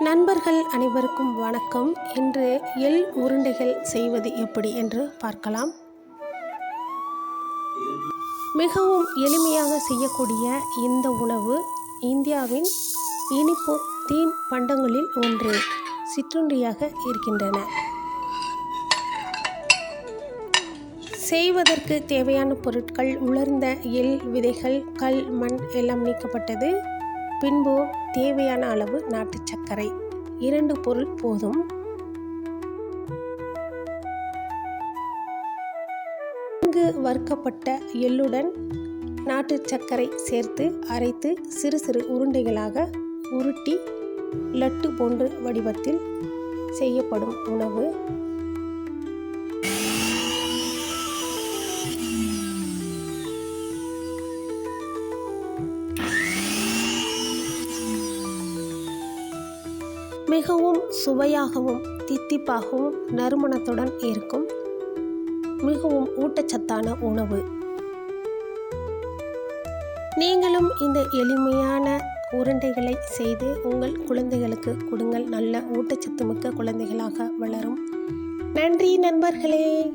நண்பர்கள் அனைவருக்கும் வணக்கம். இன்று எள் உருண்டைகள் செய்வது எப்படி என்று பார்க்கலாம். மிகவும் எளிமையாக செய்யக்கூடிய இந்த உணவு இந்தியாவின் இனிப்பு தீன் பண்டங்களில் ஒன்று. சிற்றுண்டியாக இருக்கின்றன. செய்வதற்கு தேவையான பொருட்கள் உலர்ந்த எள் விதைகள் கல் மண் எல்லாம் நீக்கப்பட்டது. பின்பு தேவையான அளவு நாட்டு சர்க்கரை. இரண்டு பொருள் போதும். நன்கு வறுக்கப்பட்ட எள்ளுடன் நாட்டு சர்க்கரை சேர்த்து அரைத்து சிறு சிறு உருண்டைகளாக உருட்டி லட்டு போன்ற வடிவத்தில் செய்யப்படும் உணவு. மிகவும் சுவையாகவும் தித்திப்பாகவும் நறுமணத்துடன் இருக்கும். மிகவும் ஊட்டச்சத்தான உணவு. நீங்களும் இந்த எளிமையான உருண்டைகளை செய்து உங்கள் குழந்தைகளுக்கு கொடுங்கள். நல்ல ஊட்டச்சத்து மிக்க குழந்தைகளாக வளரும். நன்றி நண்பர்களே.